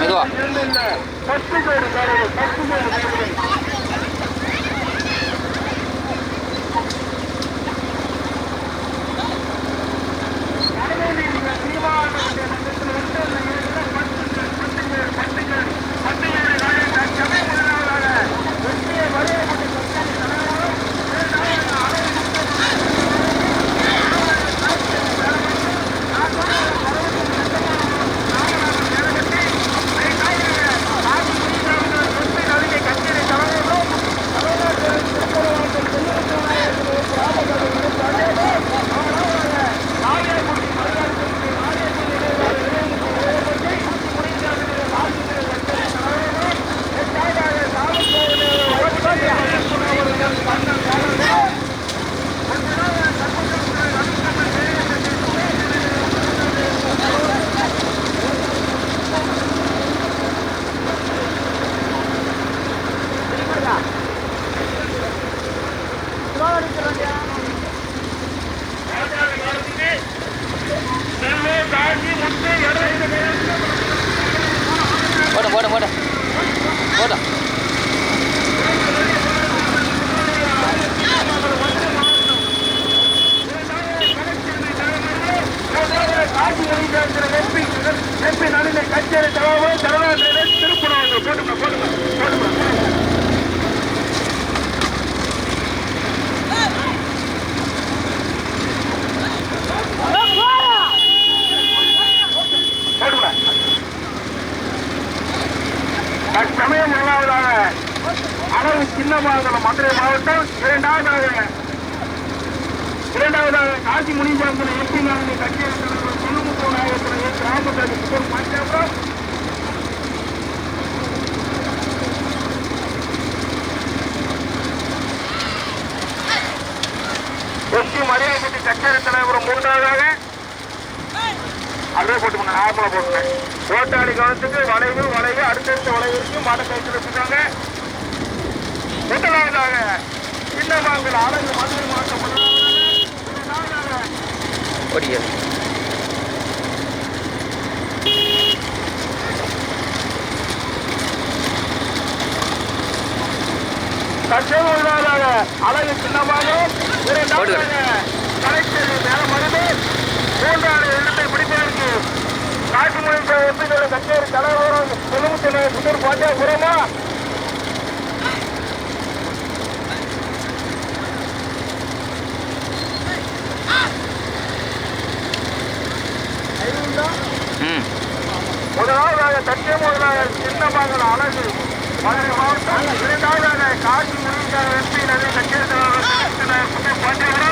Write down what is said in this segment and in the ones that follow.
மெதுவா. கச்சேரி தலைவர் மூன்றாவதாக. அதுவே போட்டுக்கணும் நார்மலாக போட்டுங்க. ஓட்டாளி கவனத்துக்கு வளைவு வளைவு அடுத்தடுத்த வளைவிற்கு மட கைத்தில் வச்சுருக்காங்க. முதலாவதாக சின்னமாங்கல் அழகு மதுரை மாவட்டம் முதலாவதாக ஓடிய தற்செயலாக அழகு சின்னமாக இரண்டாவதாக கலைச்செல்வி மேலமருது மூன்றாவது இடத்தை பிடிப்பதற்கு காட்டுமொழி ஒப்பிகளை கச்சேரி தலைவரும் தொண்ணூத்தி புதூர் பாண்டியாபுரமா? ம். முதலாவதாக முதலாக சின்னமங்கல அழகு மதுரை மாவட்டம் இரண்டாவதாக காசி முருகன் எம்பி நதி கச்சேரி தலைவர்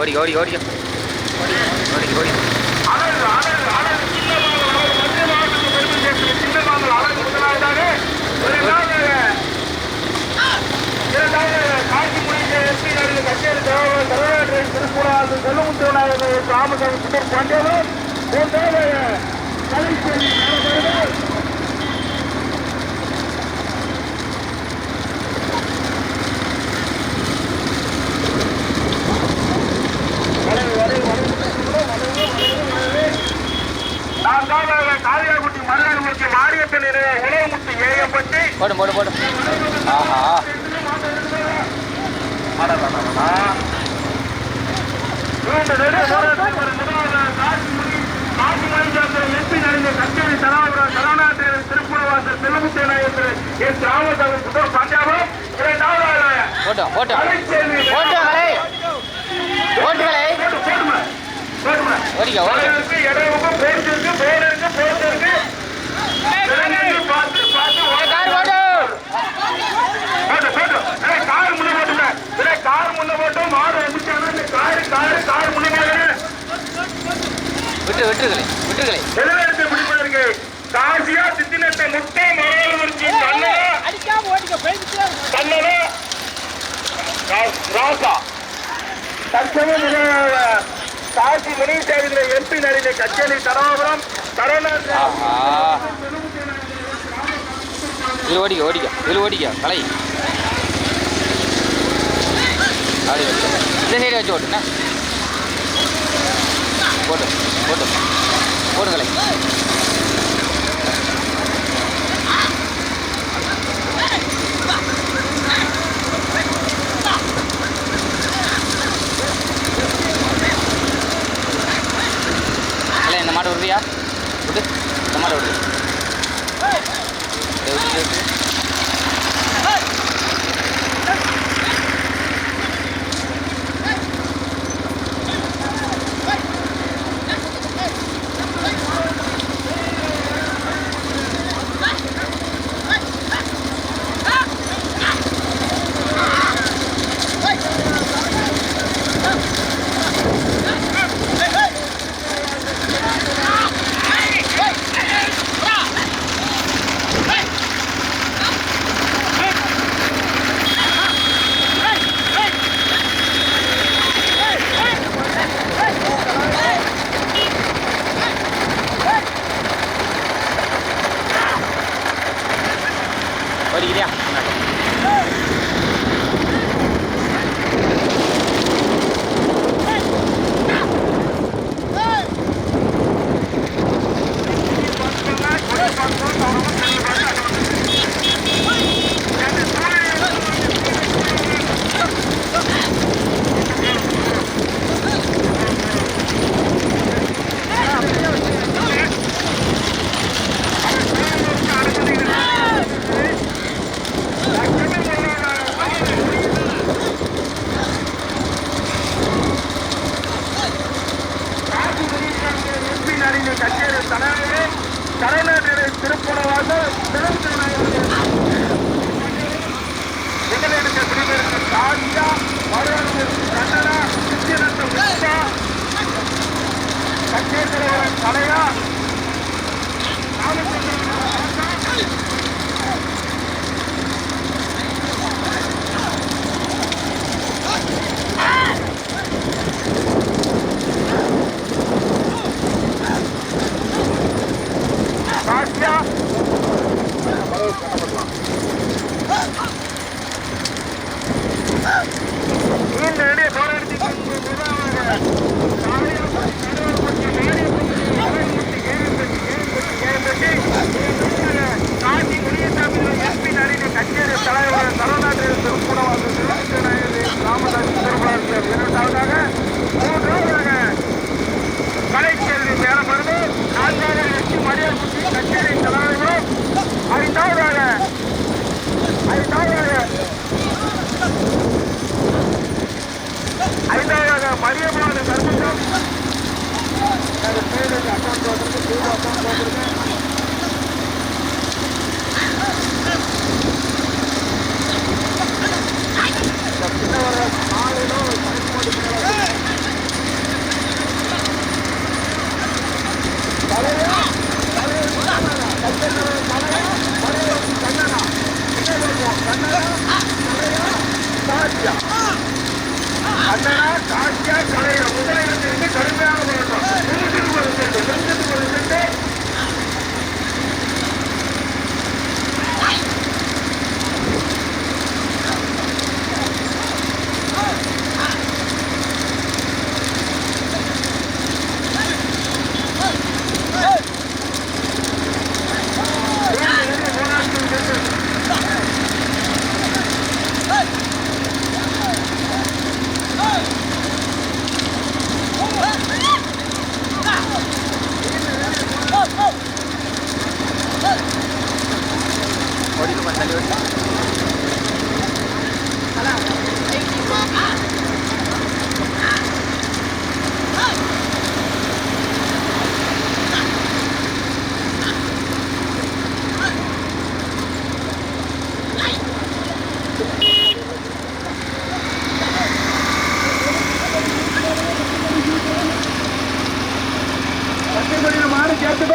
ஓடி ஓடி ஓடி. பரமசிவம் சட்டமாபுரம் ராமநாதன் வேறு ஓடி ஓடி ஓடி ஓடி ஓடி காளியாகுட்டி போடும் போடும் போடும் ஆஹா. போட்டோம் போட்டோம் போட்டோங்களே போட்டுங்களே ஓடிக்க ஓடிக்க. வெற்று வெற்றுகளை வெற்றுகளை முதலிடத்தை பிடிப்பதற்கு காசியா சித்தினத்தை முட்டை மரவர்களுக்கு அடிக்காம ஓடிக்க பேசிட்டே தன்னல ராசா. தற்சமயம் காசி எம்பி நடிகை கச்சேரி தரோபுரம் தரோநாத் இதில் ஓடிக்க ஓடிக்க இதில் ஓடிக்க கலை அப்படி வச்சு இந்த போட்டு போட்டு போடுங்களேன்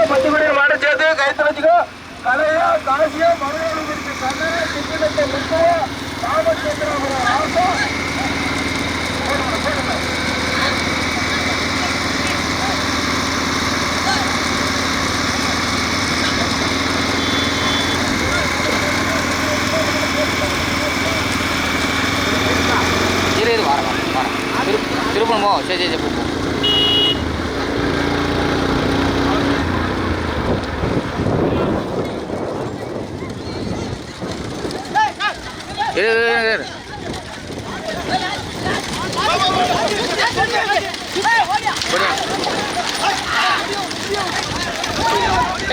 கூட மாட சேர்த்து கைத்து வச்சுக்கோ. கலையா காசியா மறுநாள் இருக்கு கண்ணா சிக்கனத்தை முத்துவா ராமச்சந்திரபுரம் ராசா திருப்பணமோ சரி சரி போ,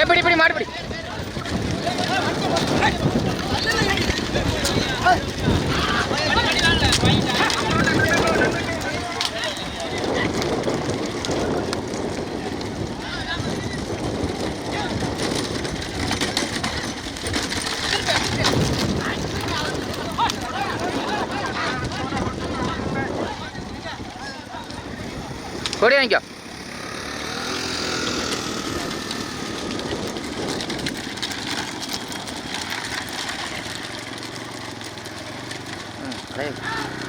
எப்படி இப்படி மாடுபடி 这样咬嗯可以。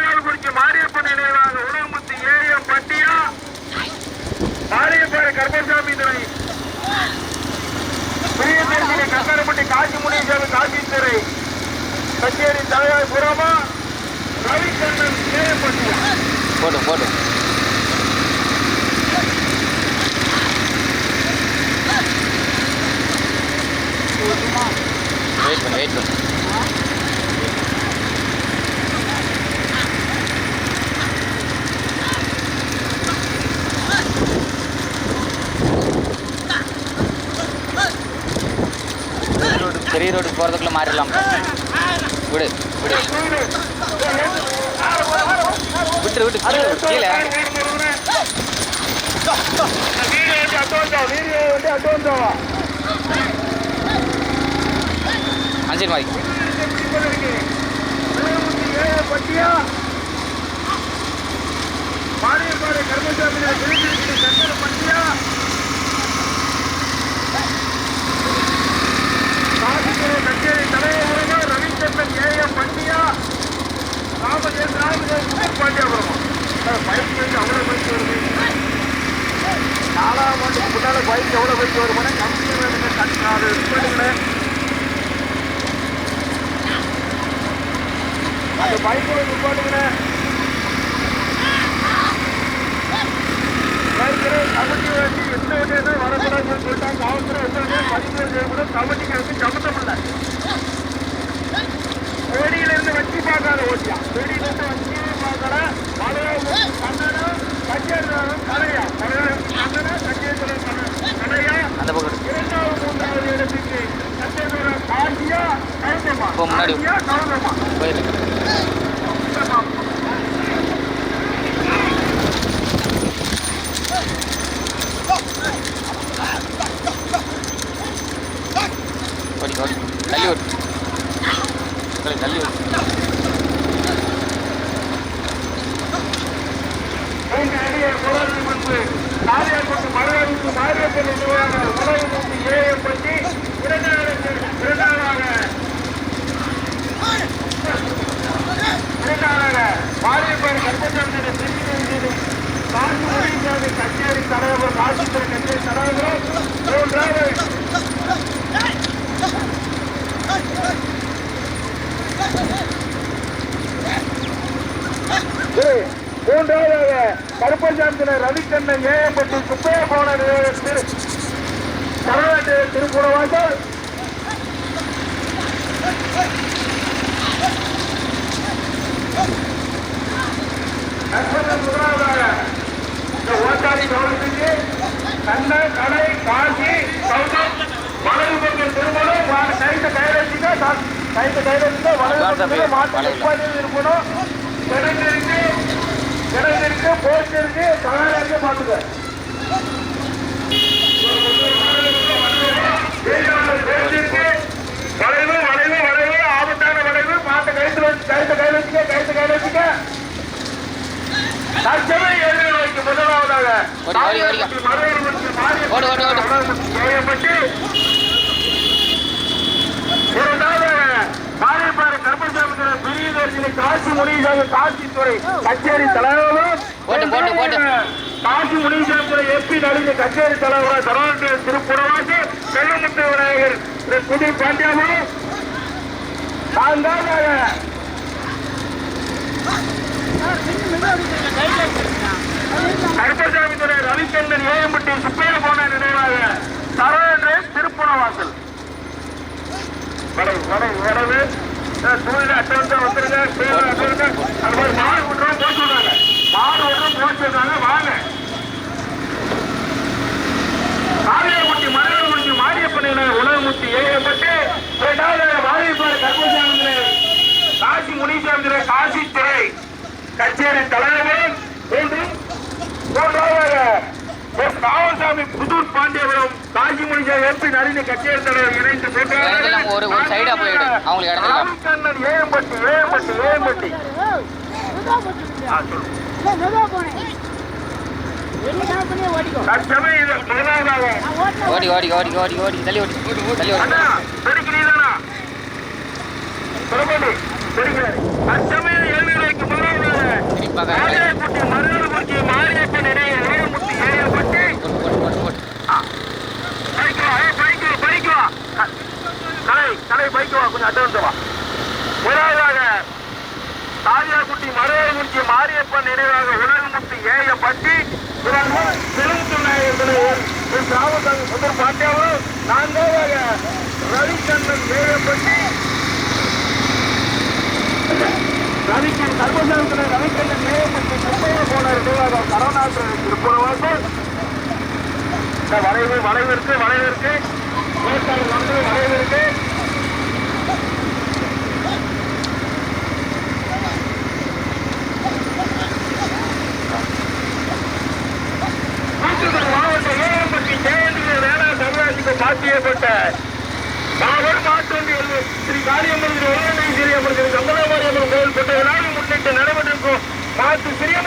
காளியாக்குட்டி மறுநாள் குறிச்சி மாரியப்பன் நினைவாக உணவுமுத்து ஏரியம் பட்டியா. மாரியப்பாறை கர்மசாமி துறை பெரிய தேர்தலை கங்கரப்பட்டி காசி முனீஸ்வரர் காசி துறை கச்சேரி தலைவர் புறமா ரவிச்சந்திரன் ஏரியப்பட்டியா போட்டும் போட்டும் வெயிட் பண்ணு வெயிட் பண்ணு பெரிய ரோடு போகிறதுக்குள்ளே மாறிடலாம். விடு விடு. விட்டு விட்டு கீழே அஞ்சு மாதிரி பட்டியா மாரியப்பாறை கர்மசாமி பட்டியா காசிபுர கச்சேரி தலைவரமா ரவிச்சந்திரன் ஏஎம் பட்டியா ராமதேவ் ராமதேவ் பாண்டியாபுரமா பைக் வந்து அவ்வளோ பைக் வருது நாலாம் ஆண்டுக்கு முன்னால பைக் எவ்வளோ பைக் வருமானா கம்பெனி வேணுங்க கண் அந்த பைக்கோட நிப்பாட்டுங்களேன் கமிட்டி வச்சு எந்த வகையில வரக்கூடாதுன்னு சொல்லிட்டாங்க. காவல்துறை எந்த வகையில் பதிவு செய்யக்கூடாது கமிட்டிக்கு வந்து சம்மந்தம் இல்லை வேடியில இருந்து வச்சு பார்க்காத ஓட்டியா வேடியில இருந்து வச்சு பார்க்கற மலையா கண்ணனா கச்சேரிதாரம் கலையா கண்ணனா. கச்சேரிதாரம் கலையா அந்த பக்கம். இரண்டாவது மூன்றாவது இடத்துக்கு கச்சேரிதாரம் காசியா கவுந்தமா. காசியா கவுந்தமா போயிரு ஓடி ஓடி தள்ளி விட்டு தள்ளி தள்ளி விட்டு பெரிய குரல் முன்பு காரியாக்குடி மறுவடிக்கு மாரியப்பன் நிர்வாக உணவு முன்பு ஏஎம் பற்றி இரண்டாவது இரண்டாவதாக இரண்டாவதாக மாரியப்பன் கர்ப்பசாமி திருச்சி காசு முடிந்தாது கச்சேரி தலைவர் காசித்துறை கச்சேரி தலைவர் மூன்றாவது திரு, மூன்றாவதாக கருப்பசாமி ரவிக்கண்ணன் ஏஎம்பட்டி சுப்பைய போன திரு திருப்புறவாசல். நண்பர்கள் முதலாவதாக இந்த ஓட்டாளி கவனத்துக்கு கடை காசி சவுதம் வலது பக்கம் திரும்பணும். கைத்த கையில் வச்சுக்க சா- கைத்த கையில் வச்சுக்க வலது பக்கத்துல மாட்டு நிப்பாட்டியில் இருக்கணும். கிடங்கு இருக்கு கிடங்கு இருக்கு போஸ்ட் இருக்கு கலாரம் இருக்கு பாத்துக்க வளைவு வளைவு வளைவு ஆபத்தான வளைவு மாட்ட கைத்துல வச்சு கைத்த கையில் வச்சுக்க கைத்த கையில் வச்சுக்க. தற்சமய ஏழு நோய்க்கு முதலாவதாக. ஏயப்பட்டு இரண்டாவதாக மாரியப்பாறை கருப்பசாமி பிரியதர்ஷினி காசி முனிசாமி காசித்துறை கச்சேரி தலைவரும். காசி முனிசாமி எம்பி நடிகை கச்சேரி தலைவர் தரவாட்டு திருப்புறவாசி செல்லமுத்து விநாயகர் திரு புது பாண்டியாபுரம் நான்காவதாக கருப்பசாமி துறை ரவிச்சந்திரன் ஏஎம்பட்டி சுப்பைய போன நினைவாக சரவேன்று திருப்புறவாசல் வரவு வரவு வரவு சூழ்நிலை அட்டவணை வந்துருங்க சூழ்நிலை அது மாதிரி மாடு விட்டுறோம் போட்டு விடுறாங்க மாடு விட்டுறோம் போட்டு விடுறாங்க வாங்க காளியகுட்டி மரகன்குட்டி மாரியப்பன் உணவுமுத்தி ஏகப்பட்டு இரண்டாவது மாரியப்பாறை கருப்பசாமி காசி முனிசாமி காசி துறை கச்சேரி தலைவர் மூன்று மூன்றாவதாக எஸ். ராமசாமி புதூர் பாண்டியபுரம் காசி முனிசாமி எம்பி நளினி கச்சேரி தலைவர் இணைந்து இடத்துல ஒரு- ஒரு side ஆ போயிடு. அவங்களுக்கு இடத்துல ஓடி ஓடி ஓடி ஓடி ஓடி. தள்ளி ஓடி தள்ளி ஓடி அண்ணா தாரியாக்குட்டி மாரியப்பன் நினைவாக உலகமுத்து ஏழப்பட்டு ராமசாமி சுந்தர் பாண்டியாவும் நான்காவதாக ரவிச்சந்திரன் ஏழப்பட்டு ரவிக்கன் சர்வசாமி ரவிக்கண்ணன் ஏழப்பட்டு முப்பைய போன நினைவாக கருணாசன் திருப்புறவாசல். இந்த வளைவு வளைவு இருக்கு வளைவு இருக்கு ஏற்காடு வந்து வளைவு இருக்கு தூத்துக்குடி மாவட்ட ஏஎம்பட்டி ஜெயந்திய வேளா தமிழகத்துக்கு மாற்றியப்பட்ட மாபெரும் மாற்றொன்றில் ஸ்ரீ காளியம்மன் திரு கொடுக்கிறது சிறியம்மன் திரு கோயில் பெற்ற விழாவை முன்னிட்டு நடைபெற்றிருக்கும் மாற்று சிறிய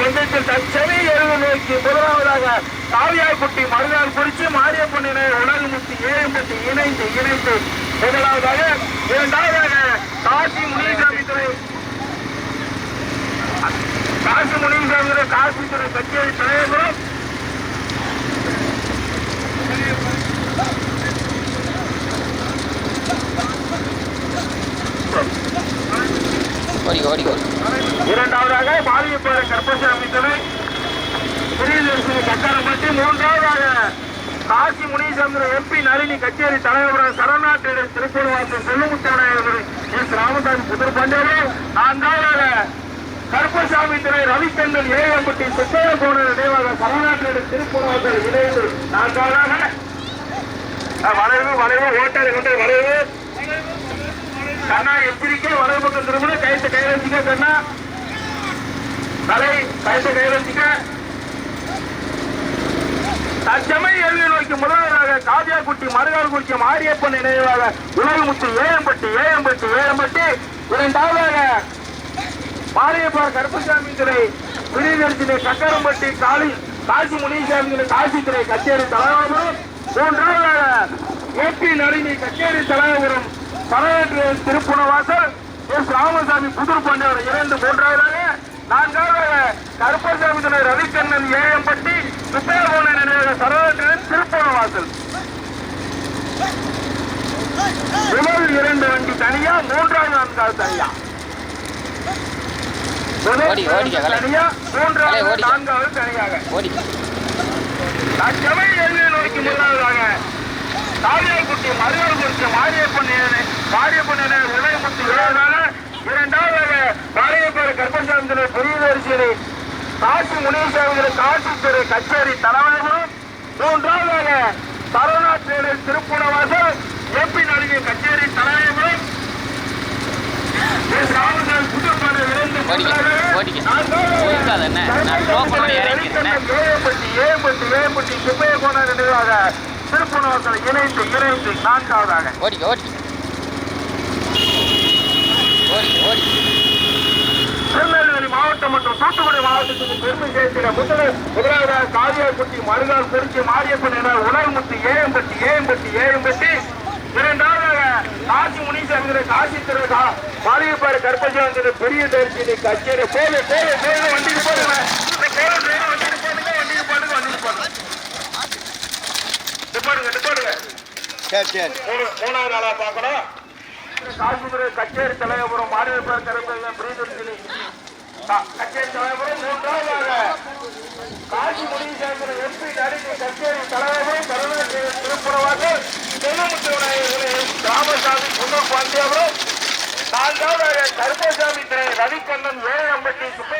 பந்தயத்தில் தச்சனை எருவு நோக்கி முதலாவதாக காவியாக்குட்டி மருதால் குறிச்சி மாரியப்பன் இணை உலகமுத்தி ஏஎம்பட்டி இணைந்து இணைந்து முதலாவதாக இரண்டாவதாக காசி முனிசாமி துறை காசி முனிசாமி துறை காசி துறை கச்சேரி தலைவரும் ஓடி இரண்டாவதாக மாரியப்பாறை கருப்பசாமி துணை பிரியதர்ஷினி பற்றி மூன்றாவதாக காசி முனிசாமி எம்பி நளினி கச்சேரி தலைவர் சரணாட்டு திருப்பூர்வாசம் செல்லுமுத்தானவர் எஸ் ராமசாமி புதர் நான்காவதாக கருப்பசாமி துறை ரவிச்சந்திரன் ஏழம்பட்டி சுத்தைய போன நினைவாக சரணாட்டு திருப்பூர்வாசல் இணைந்து. நான்காவதாக வளைவு வளைவு ஓட்டாளி கொண்டு வளைவு. கண்ணா எச்சரிக்கை வலது பக்கம் திரும்ப கைத்தை கையில் வச்சுக்க கண்ணா. தலை கைத்தை கையில் வச்சுக்க தச்சமை எழுதி நோக்கி முதல்வராக மருகால் குடிக்கும் மாரியப்பன் நினைவாக உலகமுத்து ஏஎம்பட்டி ஏஎம்பட்டி ஏஎம்பட்டி இரண்டாவதாக மாரியப்பார் கருப்பசாமி துறை பிரியதர்சினி சக்கரம்பட்டி காளி காசி முனிசாமி காசி துறை கச்சேரி தலைவரும் மூன்றாவதாக ஏபி நளினி கச்சேரி தலைவரும் தலைவர் திருப்புணவாசல் எஸ். ராமசாமி புதுர் பாண்டியவர் இரண்டு மூன்றாவதாக நான்காவதாக கருப்பசாமி துணை ரவிக்கண்ணன் ஏஎம்பட்டி சுப்பையகோண நினைவாக சரவணன் திருப்புணவாசல் முதல் இரண்டு வண்டி தனியா மூன்றாவது நான்காவது தனியா. தனியா மூன்றாவது. நான்காவது தனியாக. நோக்கி முதலாவதாக தாவியார்குட்டி மருகல்குறிச்சி மாரியப்பன் மாரியப்பன் விளையமுத்து இருபதாக இரண்டாவதாக பாளையப்பாறை கற்பசாமி பெரிய வரிசையிலே காசி முனீசாமி காசி திரு கச்சேரி தலைவர்களும் மூன்றாவதாக சரவணாற்றேடு திருப்புணவாசல் ஏபி நடிகை கச்சேரி தலைவர்களும் புதுப்பாடு இரண்டு ஓடிக்க, மூன்றாவதாக ஓடிக்க. நான்காவதாக ஒழுங்காத என்ன? நான் slow பண்ணோட இறங்கிக்கிறேன். ஏஎம்பட்டி ஏஎம்பட்டி ஏஎம்பட்டி சுப்பையகோண நினைவாக திருப்புணவாசல் இணைந்து இணைந்து நான்காவதாக ஓடிக்க ஓடிக்க திருநெல்வேலி மாவட்டம் மற்றும் தூத்துக்குடி மாவட்டத்துக்கு பெருமை சேர்த்திட முதல் முதலாவதாக காரியார்பட்டி மருகால் குறிச்சி மாரியப்பன் என உணர்முத்து ஏஎம்பட்டி ஏஎம்பட்டி ஏஎம்பட்டி இரண்டாவதாக காசி முனீசாமி காசி திரு மாளிகைப்பாறை கருப்பஞ்சாமி பெரிய தரிசனி கச்சேரி போது போது போது வண்டிக்கு போடுங்க சரி சரி. மூணு மூணாவது நாளா பார்க்கணும். காசிபுர கச்சேரி தலைவபுரம் மாநிலப்பார் கருப்பையில் பிரியதர்ஷினி க- கச்சேரி தலைவபுரம் மூன்றாவதாக. காசி முனீசேகர எம்பி நடிகை கச்சேரி தலைவபுரம் கருணாநிதி திருப்புறவாக தென்னமுத்து விநாயகர் ராமசாமி குன்னூர் பாண்டியாபுரம் நான்காவதாக கருப்பசாமி ரவிக்கண்ணன் வேலையம்பட்டி சுப்பை